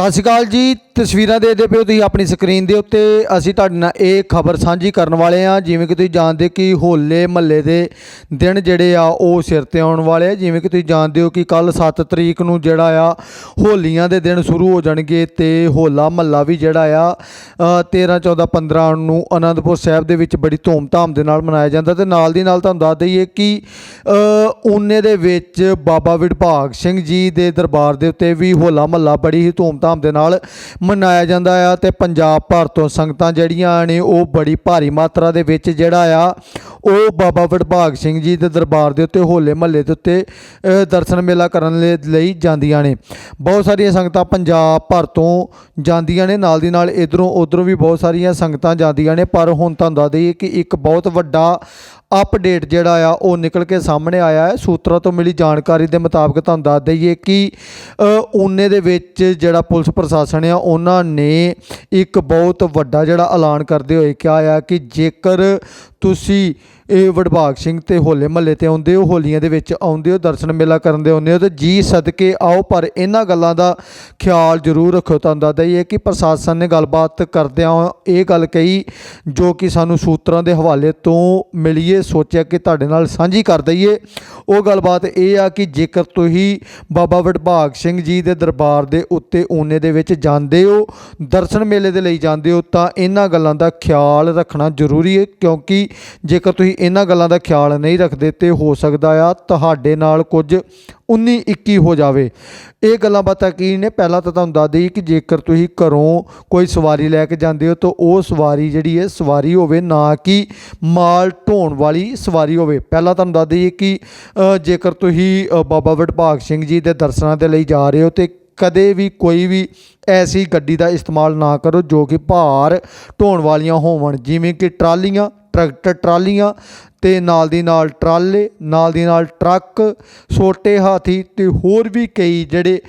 ਸਤਿ ਸ਼੍ਰੀ ਅਕਾਲ ਜੀ ਤਸਵੀਰਾਂ ਦੇਖਦੇ ਪਿਓ ਤੁਸੀਂ ਆਪਣੀ ਸਕਰੀਨ ਦੇ ਉੱਤੇ। ਅਸੀਂ ਤੁਹਾਡੇ ਨਾਲ ਇਹ ਖਬਰ ਸਾਂਝੀ ਕਰਨ ਵਾਲੇ ਆ ਜਿਵੇਂ ਕਿ ਤੁਸੀਂ ਜਾਣਦੇ ਕਿ ਹੋਲੇ ਮਹੱਲੇ ਦੇ ਦਿਨ ਜਿਹੜੇ ਆ ਉਹ ਸਿਰ ਤੇ ਆਉਣ ਵਾਲੇ ਆ। ਜਿਵੇਂ ਕਿ ਤੁਸੀਂ ਜਾਣਦੇ ਹੋ ਕਿ ਕੱਲ 7 ਤਰੀਕ ਨੂੰ ਜਿਹੜਾ ਆ ਹੋਲੀਆਂ ਦੇ ਦਿਨ ਸ਼ੁਰੂ ਹੋ ਜਾਣਗੇ ਤੇ ਹੋਲਾ ਮਹੱਲਾ ਵੀ ਜਿਹੜਾ ਆ ਅ, 13 14 15 ਨੂੰ ਅਨੰਦਪੁਰ ਸਾਹਿਬ ਦੇ ਵਿੱਚ ਬੜੀ ਧੂਮ-ਧਾਮ ਦੇ ਨਾਲ ਮਨਾਇਆ ਜਾਂਦਾ ਤੇ ਨਾਲ ਦੀ ਨਾਲ ਤੁਹਾਨੂੰ ਦੱਸ ਦਈਏ ਕਿ ਅ, ਊਨੇ ਦੇ ਵਿੱਚ ਬਾਬਾ ਵਿਡਭਾਗ ਸਿੰਘ ਜੀ ਦੇ ਦਰਬਾਰ ਦੇ ਉੱਤੇ ਵੀ ਹੋਲਾ ਮਹੱਲਾ ਬੜੀ ਹੀ ਧੂਮ-ਧਾਮ ਦੇ ਨਾਲ ਮਨਾਇਆ ਜਾਂਦਾ ਆ ਤੇ ਪੰਜਾਬ ਭਰ ਤੋਂ ਸੰਗਤਾਂ ਜਿਹੜੀਆਂ ਨੇ ਉਹ ਬੜੀ ਭਾਰੀ ਮਾਤਰਾ ਦੇ ਵਿੱਚ ਜਿਹੜਾ ਆ, ਉਹ ਬਾਬਾ ਵਿਡਭਾਗ ਸਿੰਘ ਜੀ ਦੇ ਦਰਬਾਰ ਦੇ ਉੱਤੇ ਹੋਲੇ ਮਹੱਲੇ ਦੇ ਉੱਤੇ ਦਰਸ਼ਨ ਮੇਲਾ ਕਰਨ ਲਈ- ਲਈ ਜਾਂਦੀਆਂ ਨੇ। ਬਹੁਤ ਸਾਰੀਆਂ ਸੰਗਤਾਂ ਪੰਜਾਬ ਭਰ ਤੋਂ ਜਾਂਦੀਆਂ ਨੇ, ਨਾਲ ਦੀ ਨਾਲ ਇਧਰੋਂ ਉਧਰੋਂ ਵੀ ਬਹੁਤ ਸਾਰੀਆਂ ਸੰਗਤਾਂ ਜਾਂਦੀਆਂ ਨੇ, ਪਰ ਹੁਣ ਤੁਹਾਨੂੰ ਦੱਸ ਦਈਏ ਕਿ ਇੱਕ ਬਹੁਤ ਵੱਡਾ ਅਪਡੇਟ ਜਿਹੜਾ ਆ ਉਹ ਨਿਕਲ ਕੇ ਸਾਹਮਣੇ ਆਇਆ ਹੈ। ਸੂਤਰਾਂ ਤੋਂ ਮਿਲੀ ਜਾਣਕਾਰੀ ਦੇ ਮੁਤਾਬਕ ਤੁਹਾਨੂੰ ਦੱਸ ਦਈਏ ਕਿ ਅ, ਦੇ ਵਿੱਚ ਜਿਹੜਾ ਪੁਲਿਸ ਪ੍ਰਸ਼ਾਸਨ ਆ ਉਹਨਾਂ ਨੇ ਇੱਕ ਬਹੁਤ ਵੱਡਾ ਜਿਹੜਾ ਐਲਾਨ ਕਰਦੇ ਹੋਏ ਕਿਹਾ ਆ ਕਿ ਜੇਕਰ ਤੁਸੀਂ ਇਹ ਵਡਭਾਗ ਸਿੰਘ ਤੇ ਹੋਲੇ ਮਹੱਲੇ ਤੇ ਆਉਂਦੇ ਹੋ ਹੋਲੀਆਂ ਦੇ ਵਿੱਚ ਆਉਂਦੇ ਹੋ ਦਰਸ਼ਨ ਮੇਲਾ ਕਰਨ ਦੇ ਆਉਂਦੇ ਹੋ ਤੇ ਜੀ ਸਦਕੇ ਆਓ, ਪਰ ਇਹਨਾਂ ਗੱਲਾਂ ਦਾ ਖਿਆਲ ਜ਼ਰੂਰ ਰੱਖੋ ਤੁਹਾਨੂੰ ਦੱਸਦਾ ਹੀ ਹੈ ਕਿ ਪ੍ਰਸ਼ਾਸਨ ਨੇ ਗੱਲਬਾਤ ਕਰਦਿਆਂ ਇਹ ਗੱਲ ਕਹੀ, ਜੋ ਕਿ ਸਾਨੂੰ ਸੂਤਰਾਂ ਦੇ ਹਵਾਲੇ ਤੋਂ ਮਿਲੀਏ, ਸੋਚਿਆ ਕਿ ਤੁਹਾਡੇ ਨਾਲ ਸਾਂਝੀ ਕਰ ਦਈਏ। ਉਹ ਗੱਲਬਾਤ ਇਹ ਆ ਕਿ ਜੇਕਰ ਤੁਸੀਂ ਬਾਬਾ ਵਡਭਾਗ ਸਿੰਘ ਜੀ ਦੇ ਦਰਬਾਰ ਦੇ ਉੱਤੇ ਓਨੇ ਦੇ ਵਿੱਚ ਜਾਂਦੇ ਹੋ, ਦਰਸ਼ਨ ਮੇਲੇ ਦੇ ਲਈ ਜਾਂਦੇ ਹੋ, ਤਾਂ ਇਹਨਾਂ ਗੱਲਾਂ ਦਾ ਖਿਆਲ ਰੱਖਣਾ ਜ਼ਰੂਰੀ ਹੈ, ਕਿਉਂਕਿ ਜੇਕਰ ਤੁਸੀਂ ਇਹਨਾਂ ਗੱਲਾਂ ਦਾ ਖਿਆਲ ਨਹੀਂ ਰੱਖਦੇ ਤੇ ਹੋ ਸਕਦਾ ਆ ਤੁਹਾਡੇ ਨਾਲ ਕੁਝ 19 21 ਹੋ ਜਾਵੇ। ਇਹ ਗੱਲਾਂ ਬਾਤਾਂ ਕੀ ਨੇ? ਪਹਿਲਾਂ ਤਾਂ ਤੁਹਾਨੂੰ ਦੱਸ ਦਈਏ ਕਿ ਜੇਕਰ ਤੁਸੀਂ ਘਰੋਂ ਕੋਈ ਸਵਾਰੀ ਲੈ ਕੇ ਜਾਂਦੇ ਹੋ ਤਾਂ ਉਹ ਸਵਾਰੀ ਜਿਹੜੀ ਹੈ, ਸਵਾਰੀ ਹੋਵੇ ਨਾ ਕਿ ਮਾਲ ਢੋਣ ਵਾਲੀ ਸਵਾਰੀ ਹੋਵੇ। ਪਹਿਲਾਂ ਤੁਹਾਨੂੰ ਦੱਸ ਦਈਏ ਕਿ ਜੇਕਰ ਤੁਸੀਂ ਬਾਬਾ ਵਡਭਾਗ ਸਿੰਘ ਜੀ ਦੇ ਦਰਸ਼ਨਾਂ ਦੇ ਲਈ ਜਾ ਰਹੇ ਹੋ ਤੇ ਕਦੇ ਵੀ ਕੋਈ ਵੀ ਐਸੀ ਗੱਡੀ ਦਾ ਇਸਤੇਮਾਲ ਨਾ ਕਰੋ ਜੋ ਕਿ ਭਾਰ ਢੋਣ ਵਾਲੀਆਂ ਹੋਵਣ, ਜਿਵੇਂ ਕਿ ਟਰਾਲੀਆਂ ਟਰੈਕਟਰ ਟਰਾਲੀਆਂ ਤੇ ਨਾਲ ਦੀ ਨਾਲ ਟਰਾਲੇ, ਨਾਲ ਦੀ ਨਾਲ ਟਰੱਕ, ਛੋਟੇ ਹਾਥੀ ਤੇ ਹੋਰ ਵੀ ਕਈ ਜਿਹੜੇ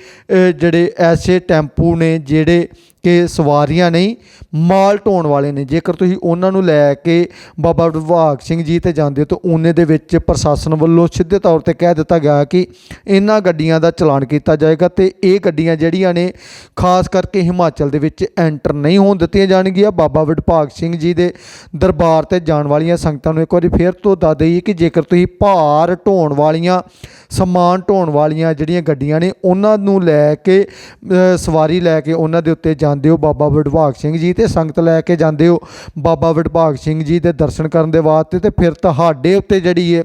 ਜਿਹੜੇ ਐਸੇ ਟੈਂਪੂ ਨੇ ਜਿਹੜੇ ਕਿ ਸਵਾਰੀਆਂ ਨਹੀਂ, ਮਾਲ ਢੋਣ ਵਾਲੇ ਨੇ। ਜੇਕਰ ਤੁਸੀਂ ਉਹਨਾਂ ਨੂੰ ਲੈ ਕੇ ਬਾਬਾ ਵਿਭਾਗ ਸਿੰਘ ਜੀ ਤੇ ਜਾਂਦੇ ਹੋ ਤਾਂ ਉਹਨੇ ਦੇ ਵਿੱਚ ਪ੍ਰਸ਼ਾਸਨ ਵੱਲੋਂ ਸਿੱਧੇ ਤੌਰ ਤੇ ਕਹਿ ਦਿੱਤਾ ਗਿਆ ਕਿ ਇਹਨਾਂ ਗੱਡੀਆਂ ਦਾ ਚਲਾਨ ਕੀਤਾ ਜਾਏਗਾ ਤੇ ਇਹ ਗੱਡੀਆਂ ਜਿਹੜੀਆਂ ਨੇ, ਖਾਸ ਕਰਕੇ ਹਿਮਾਚਲ ਦੇ ਵਿੱਚ ਐਂਟਰ ਨਹੀਂ ਹੋਣ ਦਿੱਤੀਆਂ ਜਾਣਗੀਆਂ। ਬਾਬਾ ਵਿਭਾਗ ਸਿੰਘ ਜੀ ਦੇ ਦਰਬਾਰ ਤੇ ਜਾਣ ਵਾਲੀਆਂ ਸੰਗਤਾਂ ਨੂੰ ਇੱਕ ਵਾਰੀ ਫੇਰ ਤੋਂ ਦੱਸ ਦਈਏ ਕਿ ਜੇਕਰ ਤੁਸੀਂ ਭਾਰ ਢੋਣ ਵਾਲੀਆਂ, ਸਮਾਨ ਢੋਣ ਵਾਲੀਆਂ ਜਿਹੜੀਆਂ ਗੱਡੀਆਂ ਨੇ, ਉਹਨਾਂ ਨੂੰ ਲੈ ਕੇ ਸਵਾਰੀ ਲੈ ਕੇ ਉਹਨਾਂ ਦੇ ਉੱਤੇ ਜਾਂਦੇ ਹੋ ਬਾਬਾ ਵਿਭਾਗ ਸਿੰਘ ਜੀ ਤੇ ਸੰਗਤ ਲੈ ਕੇ ਜਾਂਦੇ ਹੋ ਬਾਬਾ ਵਿਭਾਗ ਸਿੰਘ ਜੀ ਦੇ ਦਰਸ਼ਨ ਕਰਨ ਦੇ ਵਾਸਤੇ ਤੇ ਫਿਰ ਤੁਹਾਡੇ ਉੱਤੇ ਜਿਹੜੀ ਹੈ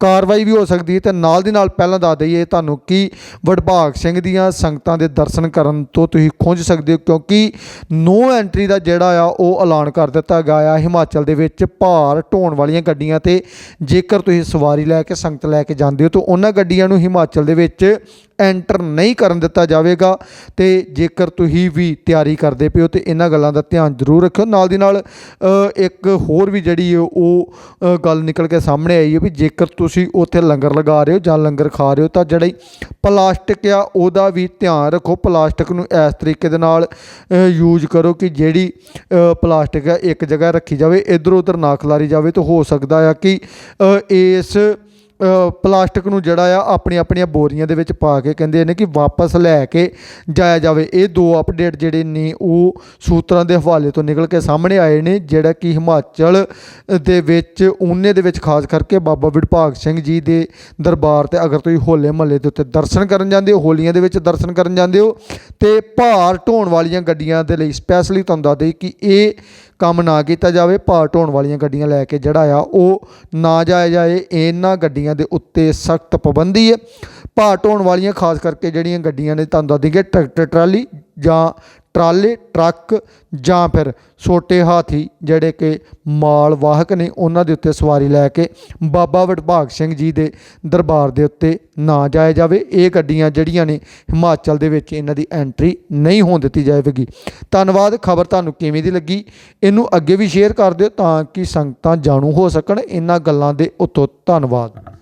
ਕਾਰਵਾਈ ਵੀ ਹੋ ਸਕਦੀ ਹੈ ਤੇ ਨਾਲ ਦੀ ਨਾਲ ਪਹਿਲਾਂ ਦੱਸ ਦਈਏ ਤੁਹਾਨੂੰ ਕਿ ਵਿਭਾਗ ਸਿੰਘ ਦੀਆਂ ਸੰਗਤਾਂ ਦੇ ਦਰਸ਼ਨ ਕਰਨ ਤੋਂ ਤੁਸੀਂ ਖੁੰਝ ਸਕਦੇ ਹੋ ਕਿਉਂਕਿ ਨੋ ਐਂਟਰੀ ਦਾ ਜਿਹੜਾ ਆ ਉਹ ਐਲਾਨ ਕਰ ਦਿੱਤਾ ਗਿਆ ਆ। ਹਿਮਾਚਲ ਦੇ ਵਿੱਚ ਭਾਰ ਢੋਣ ਵਾਲੀਆਂ ਗੱਡੀਆਂ ਤੇ ਜੇਕਰ ਤੁਸੀਂ ਸਵਾਰੀ ਲੈ ਕੇ, ਸੰਗਤ ਲੈ ਕੇ ਜਾਂਦੇ ਹੋ, ਤਾਂ ਉਹਨਾਂ ਗੱਡੀਆਂ ਨੂੰ ਹਿਮਾਚਲ ਦੇ ਵਿੱਚ ਐਂਟਰ ਨਹੀਂ ਕਰਨ ਦਿੱਤਾ ਜਾਵੇਗਾ। ਤੇ ਜੇਕਰ ਤੁਸੀਂ ਵੀ ਤਿਆਰੀ ਕਰਦੇ ਪਿਓ ਤੇ ਇਹਨਾਂ ਗੱਲਾਂ ਦਾ ਧਿਆਨ ਜ਼ਰੂਰ ਰੱਖਿਓ। ਨਾਲ ਦੀ ਨਾਲ ਇੱਕ ਹੋਰ ਵੀ ਜਿਹੜੀ ਉਹ ਗੱਲ ਨਿਕਲ ਕੇ ਸਾਹਮਣੇ ਆਈ ਹੈ ਵੀ ਜੇਕਰ ਤੁਸੀਂ ਉੱਥੇ ਲੰਗਰ ਲਗਾ ਰਹੇ ਹੋ ਜਾਂ ਲੰਗਰ ਖਾ ਰਹੇ ਹੋ, ਤਾਂ ਜਿਹੜੀ ਪਲਾਸਟਿਕ ਆ, ਉਹਦਾ ਵੀ ਧਿਆਨ ਰੱਖੋ। ਪਲਾਸਟਿਕ ਨੂੰ ਇਸ ਤਰੀਕੇ ਦੇ ਨਾਲ ਯੂਜ਼ ਕਰੋ ਕਿ ਜਿਹੜੀ ਪਲਾਸਟਿਕ ਹੈ ਇੱਕ ਜਗ੍ਹਾ ਰੱਖੀ ਜਾਵੇ ਇਧਰ ਉਧਰ ਨਾ ਖਿਲਾਰੀ ਜਾਵੇ, ਤਾਂ ਹੋ ਸਕਦਾ ਆ ਕਿ ਅ, ਇਸ ਪਲਾਸਟਿਕ ਨੂੰ ਜਿਹੜਾ ਆ ਆਪਣੀ ਆਪਣੀਆਂ ਬੋਰੀਆਂ ਦੇ ਵਿੱਚ ਪਾ ਕੇ ਕਹਿੰਦੇ ਨੇ ਕਿ ਵਾਪਸ ਲੈ ਕੇ ਜਾਇਆ ਜਾਵੇ। ਇਹ ਦੋ ਅਪਡੇਟ ਜਿਹੜੇ ਨੇ ਉਹ ਸੂਤਰਾਂ ਦੇ ਹਵਾਲੇ ਤੋਂ ਨਿਕਲ ਕੇ ਸਾਹਮਣੇ ਆਏ ਨੇ ਜਿਹੜਾ ਕਿ ਹਿਮਾਚਲ ਦੇ ਵਿੱਚ ਊਨੇ ਦੇ ਵਿੱਚ ਖਾਸ ਕਰਕੇ ਬਾਬਾ ਵਿਭਾਗ ਸਿੰਘ ਜੀ ਦੇ ਦਰਬਾਰ ਤੇ ਅਗਰ ਤੁਸੀਂ ਹੋਲੇ ਮਹੱਲੇ ਦੇ ਉੱਤੇ ਦਰਸ਼ਨ ਕਰਨ ਜਾਂਦੇ ਹੋ ਹੋਲੀਆਂ ਦੇ ਵਿੱਚ ਦਰਸ਼ਨ ਕਰਨ ਜਾਂਦੇ ਹੋ ਤੇ ਭਾਰ ਢੋਣ ਵਾਲੀਆਂ ਗੱਡੀਆਂ ਦੇ ਲਈ ਸਪੈਸ਼ਲੀ ਤੁਹਾਨੂੰ ਦੱਸ ਦੇਈ ਕਿ ਇਹ ਕੰਮ ਨਾ ਕੀਤਾ ਜਾਵੇ, ਭਾਰ ਢੋਣ ਵਾਲੀਆਂ ਗੱਡੀਆਂ ਲੈ ਕੇ ਜਿਹੜਾ ਆ, ਉਹ ਨਾ ਜਾਇਆ ਜਾਏ। ਇਹਨਾਂ ਗੱਡੀਆਂ ਦੇ ਉੱਤੇ ਸਖਤ ਪਾਬੰਦੀ ਹੈ। ਭਾਰ ਢੋਣ ਵਾਲੀਆਂ, ਖਾਸ ਕਰਕੇ ਜਿਹੜੀਆਂ ਗੱਡੀਆਂ ਨੇ ਤੁਹਾਨੂੰ ਦੱਸ ਦਈਏ, ਟਰੈਕਟਰ, ਟਰਾਲੀ ਜਾਂ ਟਰਾਲੇ, ਟਰੱਕ ਜਾਂ ਫਿਰ ਛੋਟੇ ਹਾਥੀ ਜਿਹੜੇ ਕਿ ਮਾਲ ਵਾਹਕ ਨੇ, ਉਹਨਾਂ ਦੇ ਉੱਤੇ ਸਵਾਰੀ ਲੈ ਕੇ ਬਾਬਾ ਵਡਭਾਗ ਸਿੰਘ ਜੀ ਦੇ ਦਰਬਾਰ ਦੇ ਉੱਤੇ ਨਾ ਜਾਇਆ ਜਾਵੇ। ਇਹ ਗੱਡੀਆਂ ਜਿਹੜੀਆਂ ਨੇ ਹਿਮਾਚਲ ਦੇ ਵਿੱਚ ਇਹਨਾਂ ਦੀ ਐਂਟਰੀ ਨਹੀਂ ਹੋਣ ਦਿੱਤੀ ਜਾਵੇਗੀ। ਧੰਨਵਾਦ, ਖਬਰ ਤੁਹਾਨੂੰ ਕਿਵੇਂ ਦੀ ਲੱਗੀ? ਇਹਨੂੰ ਅੱਗੇ ਵੀ ਸ਼ੇਅਰ ਕਰ ਦਿਓ ਤਾਂ ਕਿ ਸੰਗਤਾਂ ਜਾਣੂ ਹੋ ਸਕਣ। ਇਹਨਾਂ ਗੱਲਾਂ ਦੇ ਉੱਤੋਂ ਧੰਨਵਾਦ।